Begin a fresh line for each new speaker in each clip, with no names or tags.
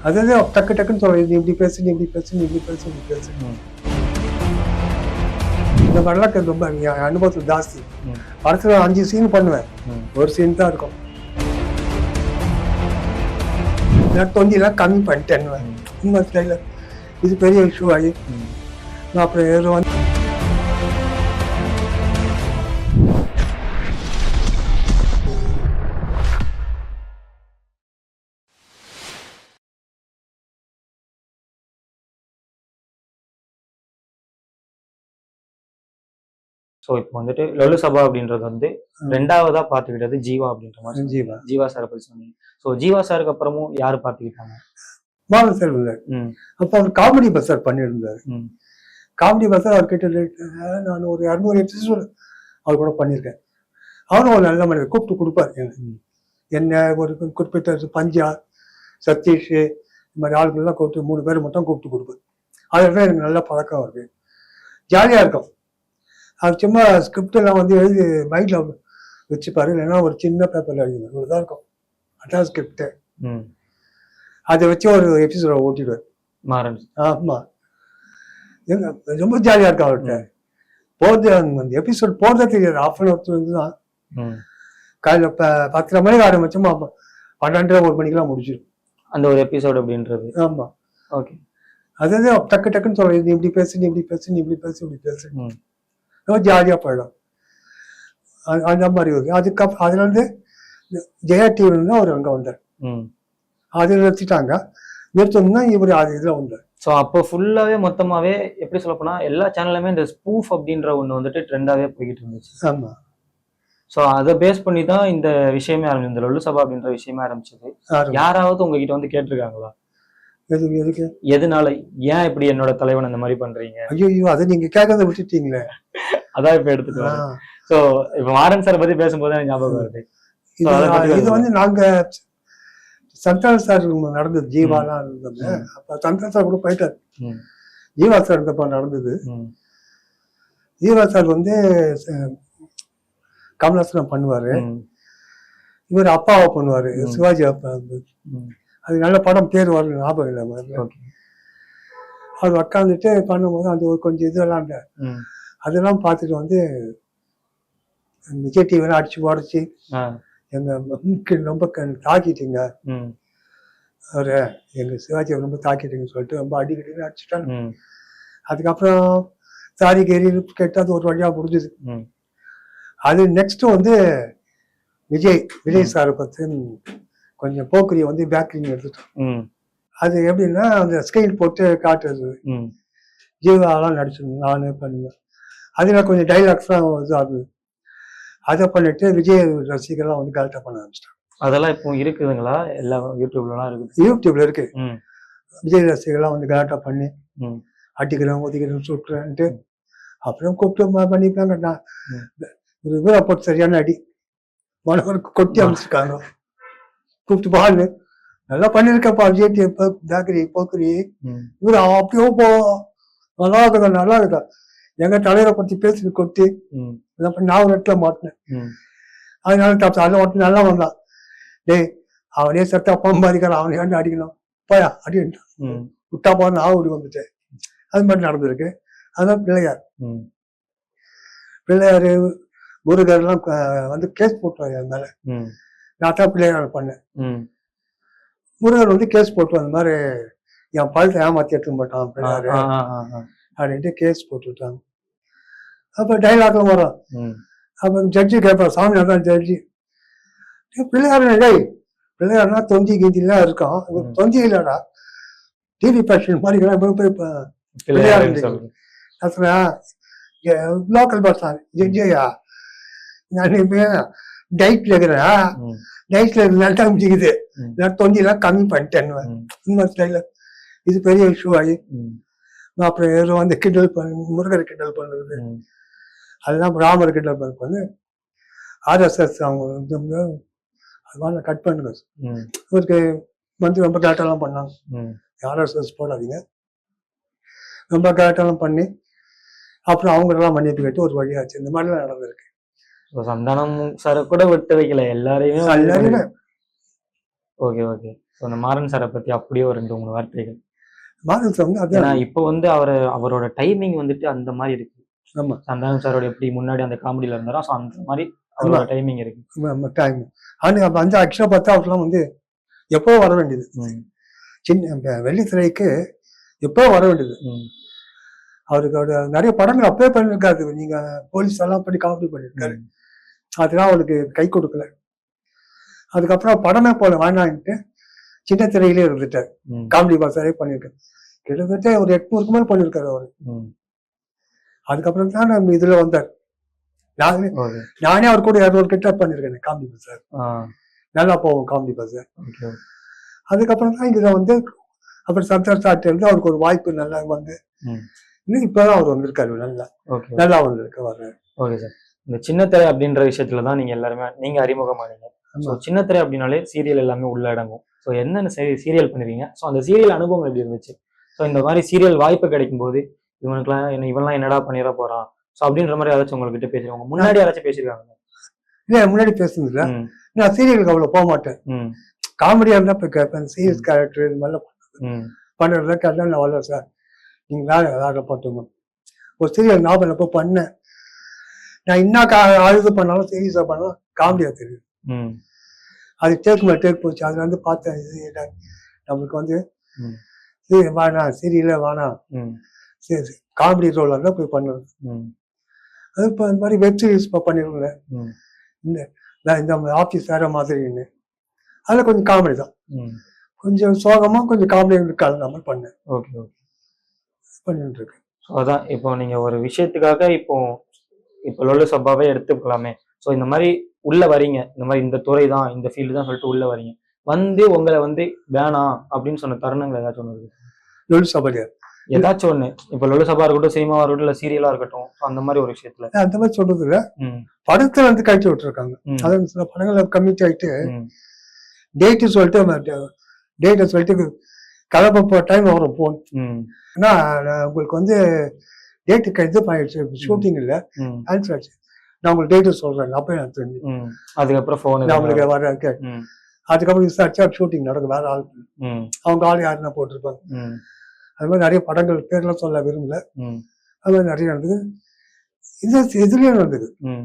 அதாவது டக்கு டக்குன்னு சொல்ல இது இப்படி பேசு நீ இப்படி பேசு நீ இப்படி பேசு இப்படி பேசு
ம்.
இந்த மாதிரிலாம் ரொம்ப அனுபவத்தில் ஜாஸ்தி. படத்தில் அஞ்சு சீன் பண்ணுவேன். ஒரு சீன் தான் இருக்கும் நான் தொந்திலாம் கம்மி பண்ணிட்டேன்
ம்.
இந்த ஸ்டைலில் இது பெரிய இஷ்யூ ஆகி. நான் அப்புறம் ஏதோ வந்து
ஸோ இப்போ வந்துட்டு லொலு சபா அப்படின்றது வந்து ரெண்டாவதா பார்த்துக்கிட்டது ஜீவா அப்படின்ற மாதிரி.
ஜீவா.
ஜீவா சாரை பத்தி சொன்னீங்க. ஸோ ஜீவா சாருக்கு அப்புறமும் யாரு பார்த்துக்கிட்டாங்க?
மாதம் சார் இருந்தார் அப்போ அவர் காமெடி பஸ்ஸார் பண்ணியிருந்தார்.
ம்.
காமெடி பஸ்ஸார் அவர் கிட்ட rate, அஹ், நான் ஒரு இரநூறு எபிசோடு அவர் கூட பண்ணியிருக்கேன். அவரும் ஒரு நல்ல மனிதர் கூப்பிட்டு கொடுப்பார் எனக்கு. என்ன ஒரு குறிப்பிட்ட பஞ்சா சதீஷ் இந்த மாதிரி ஆளுங்கள்லாம் கூப்பிட்டு மூணு பேர் மட்டும் கூப்பிட்டு கொடுப்பார். அதுதான் எனக்கு நல்ல பழக்கம் இருக்கு ஜாலியாக இருக்கும். அவர் சும்மா ஸ்கிரிப்ட் எல்லாம் வந்து எழுதி மைண்டில் வச்சுப்பாரு. இல்லைன்னா ஒரு சின்ன பேப்பரில் எழுதுவார் இவ்வளோதான் இருக்கும். அதான் ஸ்கிரிப்ட் அதை வச்சு ஒரு எபிசோட ஓட்டிடுவார்.
மாறன்.
ஆமா. எங்க ரொம்ப ஜாலியா இருக்கும் அவர்கிட்ட? போறது அந்த எபிசோட் போறதே தெரியாது. ஆஃப் அன் ஹவர் வந்து தான். காலையில ப- பத்தரை மணிக்கு ஆரம்பிச்சோமா பன்னெண்டரை ஒரு மணிக்கெல்லாம் முடிச்சிடும்
அந்த ஒரு எபிசோடு அப்படின்றது.
ஆமா.
ஓகே.
அதாவது டக்கு டக்குன்னு சொல்ல நீ இப்படி பேசு நீ இப்படி பேசு நீ இப்படி பேசு இப்படி பேசு.
ம்
ரொம்ப ஜாலியா போயிடும். அந்த மாதிரி இருக்கு அதுக்கப்புறம் அதுல இருந்து ஜெயா டிவில அவர் அங்க வந்தார்.
ம்.
அதை நிறுத்திட்டாங்க. நிறுத்தணும்னா இவர் அது இதுல வந்தார்.
ஸோ அப்போ ஃபுல்லாவே மொத்தமாவே எப்படி சொல்ல போனா எல்லா சேனல்லுமே இந்த ஸ்பூஃப் அப்படின்ற ஒண்ணு வந்துட்டு ட்ரெண்டாவே போய்கிட்டு இருந்துச்சு.
ஆமா.
ஸோ அதை பேஸ் பண்ணி தான் இந்த விஷயமே ஆரம்பிச்சது. இந்த லொல்லு சபா அப்படின்ற விஷயமே ஆரம்பிச்சது.
ஆரம்பி-
யாராவது உங்ககிட்ட வந்து கேட்டிருக்காங்களா?
எதுக்கு எதுக்கு?
எதனால ஏன் இப்படி என்னோட தலைவன் இந்த மாதிரி பண்றீங்க?
ஐயோ அதை நீங்க கேட்கறத விட்டுட்டீங்களே.
அதான் இப்ப எடுத்துட்டு வரேன்.
ஆ.
ஸோ இப்ப மாறன் சார் பத்தி பேசும்போது ஞாபகம் வருது.
இது வந்து நாங்க சந்தான சார் நடந்தது ஜீவாலாம் இருந்தது. அப்ப சந்தான சார் கூட போயிட்டார். ஜீவா சார் இருந்தப்ப நடந்தது. ஜீவா சார் வந்து கமலாசனம் பண்ணுவாரு. இவர் அப்பாவை பண்ணுவாரு. சிவாஜி அப்பா. அது நல்ல படம் பேர் வரல ஞாபகம் இல்லை
Okay.
அவர் உட்காந்துட்டு பண்ணும்போது அந்த ஒரு கொஞ்சம் இதெல்லாம் அதெல்லாம் பார்த்துட்டு வந்து விஜய் டிவிலாம் அடிச்சு உடச்சி எங்க மம்மிக்கு ரொம்ப தாக்கிட்டீங்க. அவரு எங்க சிவாஜியை ரொம்ப தாக்கிட்டீங்கன்னு சொல்லிட்டு ரொம்ப அடிக்கடி அடிச்சுட்டாங்க. அதுக்கப்புறம் சாரி கேரி கேட்டு அது ஒரு வழியா முடிஞ்சுது. அது நெக்ஸ்ட் வந்து விஜய் விஜய் சாரை பத்தி கொஞ்சம் போக்குரியை வந்து பேக்கரிங் எடுத்துட்டோம்.
ம்,
அது எப்படின்னா அந்த ஸ்கெயில் போட்டு காட்டுறது. ஜீவாலாம் நடிச்சிருந்தேன் நானே பண்ணுவேன் அதில் கொஞ்சம் டைலாக்ஸ்லாம் இதாகுது. அதை பண்ணிட்டு விஜய் ரசிகர்லாம் வந்து கரெக்டாக பண்ண ஆரம்பிச்சிட்டாங்க.
அதெல்லாம் இப்போ இருக்குதுங்களா? எல்லா யூடியூப்லலாம் இருக்குது.
யூடியூப்ல இருக்கு. விஜய் ரசிகர்லாம் வந்து கரெக்டாக பண்ணி
ம்,
அடிக்கிறேன் ஒதிக்கிறேன் சுட்டுறேன்ட்டு அப்புறம் கூப்பிட்டு பண்ணிப்பாங்க நான். ஒரு இவரை போட்டு சரியான அடி. மனவருக்கு கொட்டி அமைச்சிருக்காங்க. கூப்பிட்டு பாரு. நல்லா பண்ணியிருக்கப்பா விஜய் பேக்கரி போக்கரி. இவர் அப்படியோ போ நல்லா இருக்குதா நல்லா இருக்குதா எங்க தலைவரை பத்தி பேசி கொட்டி நான் ஒரு இடத்துல மாட்டினேன். அதனால தப்பு அதை மட்டும் நல்லா வந்தான் டேய் அவனே செத்தா பம்பாதிக்கிறான் அவனை ஏன்டா அடிக்கணும்? போயா
ம்,
விட்டா போன நான் ஓடி வந்துட்டேன். அது மாதிரி நடந்திருக்கு. அதான் பிள்ளையார். பிள்ளையார் முருகர்லாம் க- வந்து கேஸ் போட்டுவாங்க என் மேல.
ம்,
நான் தான் பிள்ளையார் பண்ணேன்
ம்.
முருகர் வந்து கேஸ் போட்டு அந்த மாதிரி என் பழத்தை ஏமாத்தி எடுத்துக்க மாட்டான் பிள்ளையாரு. அப்படின்ட்டு கேஸ் போட்டு விட்டாங்க அப்ப டைலாக்லாம் வரும் அப்ப ஜட்ஜி கேட்பார் சாமி அதான் ஜட்ஜி பிள்ளையார் டேய் பிள்ளையார்னா தொந்தி கீந்திலாம் இருக்கான் இது
ம்.
தொந்தி இல்லடா டிவி பேஷன் மாதிரி. போய் போய் ப-
பிள்ளையாருன்னு சொல்லுங்க.
அப்புறம் லோக்கல் பஸ் தான் ஜட்ஜியா நான் டயட்ல இருக்கிறேன்
ம்,
டயட்ல இருந்தாலும்
ம்.
நான் தொந்திலாம் கம்மி பண்ணிட்டேன் ஸ்டைல இது பெரிய இஷ்யூ ஆகி. அப்புறம் ஏதோ வந்து கிண்டல் பண்ணி முருகர் கிண்டல் பண்ணுறது. அதெல்லாம் ராமர் கிண்டல் பண்ண வந்து ஆர்எஸ்எஸ் அவங்க அதெல்லாம் கட் பண்ணுங்க இவருக்கு வந்து ரொம்ப கேட்டெல்லாம் பண்ணாங்க. ஆர்எஸ்எஸ் போடாதீங்க. ரொம்ப கேட்டெல்லாம் பண்ணி அப்புறம் அவங்களெல்லாம் மன்னிப்பு கேட்டு ஒரு வழியாச்சு. இந்த மாதிரிலாம் நடந்திருக்கு.
So, சந்தானம் சார கூட விட்டு வைக்கல. எல்லாரையுமே ஓகே ஓகே ஸோ அந்த மாறன் சாரை பத்தி அப்படியே ஒரு ரெண்டு மூணு வார்த்தைகள்.
மாதம் வந்து
ஏன்னா இப்போ வந்து அவர் அவரோட டைமிங் வந்துட்டு அந்த மாதிரி இருக்கு.
ஆமா.
சந்தானம் சாரோட எப்படி முன்னாடி அந்த காமெடியில இருந்தாரோ ஸோ அந்த மாதிரி அவரோட டைமிங் இருக்கு.
டைம் ஆனால் அப்போ வந்து ஆக்சுவலாக பார்த்தா அவர்லாம் வந்து எப்போ வர வேண்டியது? சின்ன வெள்ளித்திரைக்கு எப்போ வர வேண்டியது? அவருக்கு அவர் நிறைய படங்கள் அப்பவே பண்ணியிருக்காரு நீங்க போலீஸ் எல்லாம் பண்ணி காமெடி பண்ணியிருக்காரு
ம்,
அதெல்லாம் அவருக்கு கை கொடுக்கல. அதுக்கப்புறம் படமே போல வேணான்ட்டு சின்ன திரையிலே இருந்துட்டார். காமெடி பாசாரே பண்ணியிருக்காரு. கிட்டத்தட்ட ஒரு எட்நூறுக்கு மேல் பண்ணியிருக்காரு அவர். அதுக்கப்புறம் தான் நம்ம இதுல வந்தார். நானே நானே அவர் கூட இரநூறு கிட்ட பண்ணியிருக்கேன் காமெடி பாசார் நல்லா போவோம் காமெடி பாசார் அதுக்கப்புறம் தான் இதில் வந்து அப்புறம் சந்தார் சாட்டு இருந்து அவருக்கு ஒரு வாய்ப்பு நல்லா வந்து. இன்னும் இப்பதான் அவர் வந்திருக்காரு நல்லா. நல்லா வந்திருக்கு வர்றாரு.
Okay sir. இந்த சின்னத்திரை அப்படின்ற விஷயத்துல தான் நீங்க எல்லாருமே நீங்க அறிமுகமானீங்க. ஸோ. சின்னத்திரை அப்படின்னாலே சீரியல் எல்லாமே உள்ள அடங்கும். ஸோ என்னென்ன சீரியல் பண்ணிருக்கீங்க ஸோ அந்த சீரியல் அனுபவம் எப்படி இருந்துச்சு? ஸோ இந்த மாதிரி சீரியல் வாய்ப்பு கிடைக்கும் போது இவனுக்குலாம் என்ன இவன்லாம் என்னடா பண்ணிட போறான்? ஸோ அப்படின்ற மாதிரி யாராச்சும் உங்ககிட்ட பேசுறவங்க முன்னாடி யாராச்சும் பேசியிருக்காங்க
இல்ல முன்னாடி பேசுனதுல
ம்,
நான் சீரியலுக்கு அவ்வளவு போக மாட்டேன்.
ம்,
காமெடியா இருந்தா போய் கேட்பேன். சீரியஸ் கேரக்டர் இது மாதிரிலாம் பண்ணுறதுல கேட்டா நான் வரல சார். நீங்க வேற வேற பார்த்துங்க ஒரு சீரியல் ஞாபகம் எப்போ பண்ணேன். நான் என்ன கா அழுது பண்ணாலும் சீரியஸா பண்ணாலும் காமெடியா தெரியும்.
ம்,
அது டேக் மேல் டேக் போச்சு. அதுல வந்து பார்த்தேன் இது நம்மளுக்கு வந்து. சரி வேணாம் சீரியலே வேணாம்.
ம்,
சரி காமெடி ரோல் இருந்தால் போய் பண்ணுறது
ம்,
அது இப்போ இந்த மாதிரி வெப் சீரிஸ் இப்போ பண்ணிருக்கேன்.
ம்,
நான் இந்த ஆஃபீஸ் வேற மாதிரின்னு அதில் கொஞ்சம் காமெடி தான். கொஞ்சம் சோகமாக கொஞ்சம் காமெடி கலந்த மாதிரி பண்ணேன்.
Okay okay.
பண்ணிட்டு இருக்கேன்.
ஸோ அதான் இப்போ நீங்க ஒரு விஷயத்துக்காக இப்போ இப்போ லொல்லு சப்பாவே எடுத்துக்கலாமே. ஸோ இந்த மாதிரி உள்ள வரீங்க. இந்த மாதிரி இந்த துறை தான் இந்த ஃபீல்டு தான் சொல்லிட்டு உள்ள வரீங்க. வந்து உங்களை வந்து வேணாம் அப்படின்னு சொன்ன தருணங்கள் ஏதாச்சும் ஒன்று இருக்கு?
லொலு சபரியார்
ஏதாச்சும் ஒன்று இப்போ லொல்லு சபா இருக்கட்டும் சினிமாவா இருக்கட்டும் இல்லை சீரியலா இருக்கட்டும் அந்த மாதிரி ஒரு விஷயத்துல.
அந்த மாதிரி சொல்றது இல்ல. படத்தை வந்து கழிச்சு விட்டுருக்காங்க. அதாவது சில படங்களை கம்மிட் ஆயிட்டு டேட்டு சொல்லிட்டு டேட்டை சொல்லிட்டு கலப்ப டைம் வரும் போன். ஏன்னா உங்களுக்கு வந்து டேட்டு கழித்து பண்ணிடுச்சு ஷூட்டிங் இல்லை. ஆன்சர் ஆச்சு. நான் உங்களுக்கு டேட்டு சொல்றேன். அப்போ எனக்கு தெரிஞ்சு.
அதுக்கப்புறம் ஃபோன்
நான் உங்களுக்கு வர அதுக்கப்புறம் விசாரிச்சா ஷூட்டிங் நடக்கும். வேற ஆள் அவங்க ஆள் யாருன்னா போட்டிருப்பாங்க. அது மாதிரி நிறைய படங்கள் பேர்லாம் சொல்ல விரும்பல. அது மாதிரி நிறைய நடந்தது. இது இதுலயும் நடந்தது.
ம்.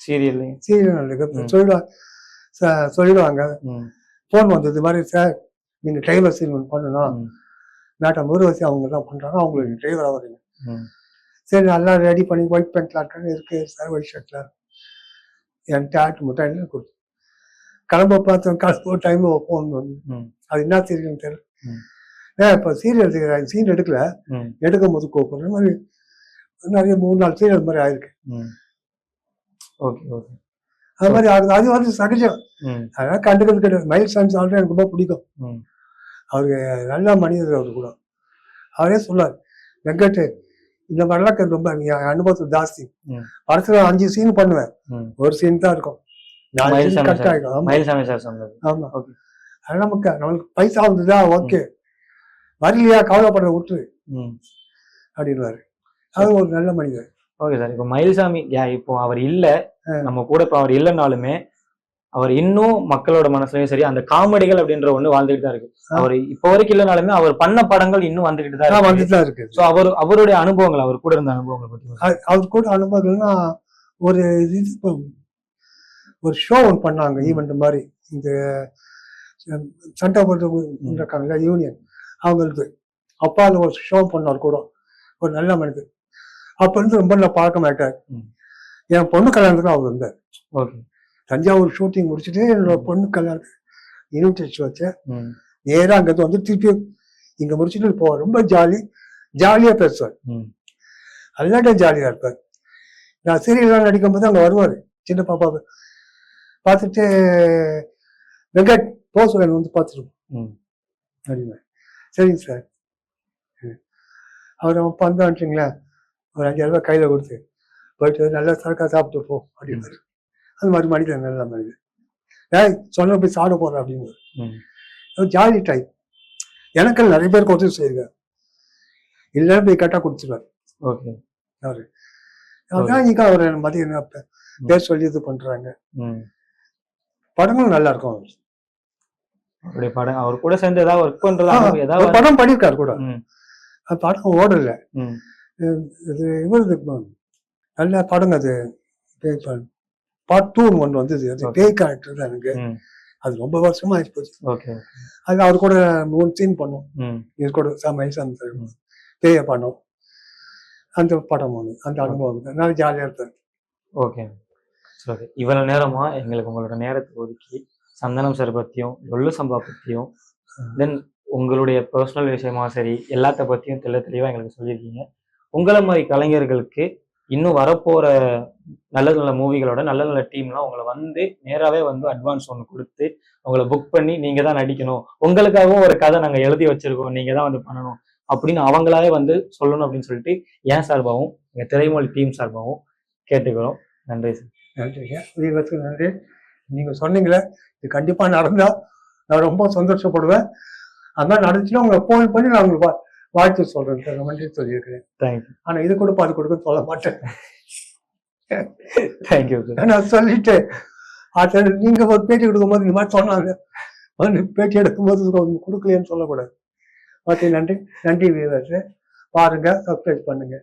சீரியல்லையும்
சீரியல் நடந்தது. சொல்லிடுவாங்க. சொல்லிடுவாங்க ஃபோன் வந்தது. இது மாதிரி சார் நீங்க டிரைவர் சீன் ஒன்று பண்ணணும்
ம்,
நாட்டம் ஊர்வசி அவங்க தான் பண்றாங்க. அவங்களுக்கு டிரைவராக வரீங்க. சரி நல்லா ரெடி பண்ணி ஒயிட் பேண்ட்ல இருக்கு சார் ஒயிட் ஷர்ட்ல என் டேட் முட்டை கொடுத்து கிளம்ப பார்த்தோம் கிளம்ப டைம் ஃபோன் வந்து. அது என்ன சீரியல்னு தெரியல. ஏன் இப்போ சீரியல் சீன் எடுக்கல. எடுக்கும் போது கூப்பிடுற மாதிரி நிறைய மூணு நாலு சீரியல் மாதிரி ஆயிருக்கு.
ஓகே ஓகே
அது மாதிரி அது அது வந்து சகஜம். அதெல்லாம் கண்டுக்கிறது கிடையாது மைல் சான்ஸ் ஆல்ரெடி எனக்கு ரொம்ப பிடிக்கும். அவருக்கு நல்ல மனிதர் அவர் கூட. அவரே சொல்லார் வெங்கட் இந்த மாதிரிலாம் எனக்கு ரொம்ப அனுபவம் ஜாஸ்தி. படத்துல அஞ்சு சீன் பண்ணுவேன். ஒரு சீன் தான் இருக்கும்.
சார்.
ஆயிடும். ஆமா. அது நமக்கு நம்மளுக்கு பைசா வந்ததா? ஓகே. வரலையா? கவலைப்பட விட்டு அப்படின்வாரு அது ஒரு நல்ல மனிதர்.
Okay sir. இப்போ மயில்சாமி இப்போ அவர் இல்ல. நம்ம கூட இப்போ அவர் இல்லைனாலுமே அவர் இன்னும் மக்களோட மனசுலயும் சரி அந்த காமெடிகள் அப்படின்ற ஒண்ணு வாழ்ந்துகிட்டு தான் இருக்கு. அவர் இப்போ வரைக்கும் இல்லைனாலுமே அவர் பண்ண படங்கள் இன்னும் வந்துகிட்டு தான்
வந்துட்டு தான் இருக்கு.
ஸோ அவர் அவருடைய அனுபவங்கள் அவர் கூட இருந்த அனுபவங்கள் பத்தி
அவர் கூட அனுபவங்கள்னா ஒரு இது ஒரு ஷோ ஒன்று பண்ணாங்க ஈவெண்ட் மாதிரி. இந்த சண்டை போட்டு இருக்காங்க யூனியன் அவங்களுக்கு அப்பால ஒரு ஷோ பண்ணார் கூட. ஒரு நல்ல மனிதர். அப்ப இருந்து ரொம்ப நல்லா பழக்க மாட்டார். என் பொண்ணு கல்யாணத்துக்கு அவர் வந்தார்.
ஓகே.
தஞ்சாவூர் ஷூட்டிங் முடிச்சுட்டு என்னோட பொண்ணு கல்யாணத்துக்கு இன்விடேஷன் வச்சேன்.
ம்.
நேரா அங்கிருந்து வந்து திருப்பி இங்க முடிச்சுட்டு போவார் ரொம்ப ஜாலி ஜாலியா பேசுவார். எல்லாட்டும் ஜாலியா இருப்பார். நான் சீரியல்லாம் நடிக்கும் போது அங்க வருவார் சின்ன பாப்பாவை. பார்த்துட்டு வெங்கட் போக சொல்ல வந்து பார்த்துருவோம்.
ம்.
அப்படின்னா சரிங்க சார் அவர் அவன் பந்தான்ட்டுங்களா ஒரு அஞ்சாயிரம் ரூபாய் கையில கொடுத்து போயிட்டு நல்லா சரக்கா சாப்பிட்டு போ அப்படின்னாரு அது மாதிரி மனிதன் நல்ல மனிதன் ஏய் சொன்ன போய் சாப்பிட போறேன் அப்படின்னு. ஜாலி டைப் எனக்கு நிறைய பேர் கொடுத்து செய்யுங்க இல்லைன்னா போய் கட்டா கொடுத்துருவார்
ஓகே.
அவரு. அதான் இன்னைக்கு அவர் அப்ப பேர் சொல்லி இது பண்றாங்க.
ம்.
படங்களும் நல்லா இருக்கும் அவரு.
அவருடைய படம் அவர் கூட சேர்ந்து ஏதாவது ஒர்க் பண்றது ஏதாவது
படம் பண்ணியிருக்காரு கூட. படம் ஓடல. இது இவரது நல்ல படங்க அது. பார்ட் டூ ஒன்று வந்தது அது. பேய் கேரக்டர் தான் எனக்கு. அது ரொம்ப வருஷமா ஆயிடுச்சு போச்சு.
ஓகே
அது அவர் கூட மூணு சீன் பண்ணோம். இது கூட சமையல் அந்த பேய பண்ணோம். அந்த படம் ஒன்று அந்த அனுபவம். நல்லா ஜாலியாக இருந்தது.
ஓகே சரி இவ்வளவு நேரமா எங்களுக்கு உங்களோட நேரத்தை ஒதுக்கி சந்தனம் சார் பத்தியும் லொல்லு சம்பா பத்தியும் தென் உங்களுடைய பர்சனல் விஷயமா சரி எல்லாத்த பத்தியும் தெள்ள தெளிவா எங்களுக்கு சொல்லியிருக்கீங்க. உங்களை மாதிரி கலைஞர்களுக்கு இன்னும் வரப்போற நல்ல நல்ல மூவிகளோட நல்ல நல்ல டீம்லாம் உங்களை வந்து நேராகவே வந்து அட்வான்ஸ் ஒன்று கொடுத்து உங்களை புக் பண்ணி நீங்க தான் நடிக்கணும். உங்களுக்காகவும் ஒரு கதை நாங்கள் எழுதி வச்சிருக்கோம் நீங்க தான் வந்து பண்ணணும் அப்படின்னு அவங்களாவே வந்து சொல்லணும் அப்படின்னு சொல்லிட்டு என் சார்பாகவும் எங்கள் திரைமொழி டீம் சார்பாகவும் கேட்டுக்கிறோம். நன்றி சார்.
நன்றி வீரத்துக்கு நன்றி. நீங்கள் சொன்னீங்களே இது கண்டிப்பாக நடந்தால் நான் ரொம்ப சந்தோஷப்படுவேன். அதான் நடந்துச்சுன்னா உங்களை ஃபோன் பண்ணி நான் உங்களுக்கு வாழ்த்து சொல்கிறேன் சார் நன்றி சொல்லியிருக்கிறேன்.
தேங்க்யூ
ஆனால் இது கொடுப்பா அது கொடுக்க சொல்ல மாட்டேன்.
தேங்க்யூ சார்
நான் சொல்லிட்டு அது நீங்கள் ஒரு பேட்டி கொடுக்கும்போது இந்த மாதிரி சொன்னாங்க. வந்து பேட்டி எடுக்கும்போது கொடுக்கலையேன்னு சொல்லக்கூடாது. ஓகே நன்றி. நன்றி வீரர் பாருங்க சப்ஸ்கிரைப் பண்ணுங்க.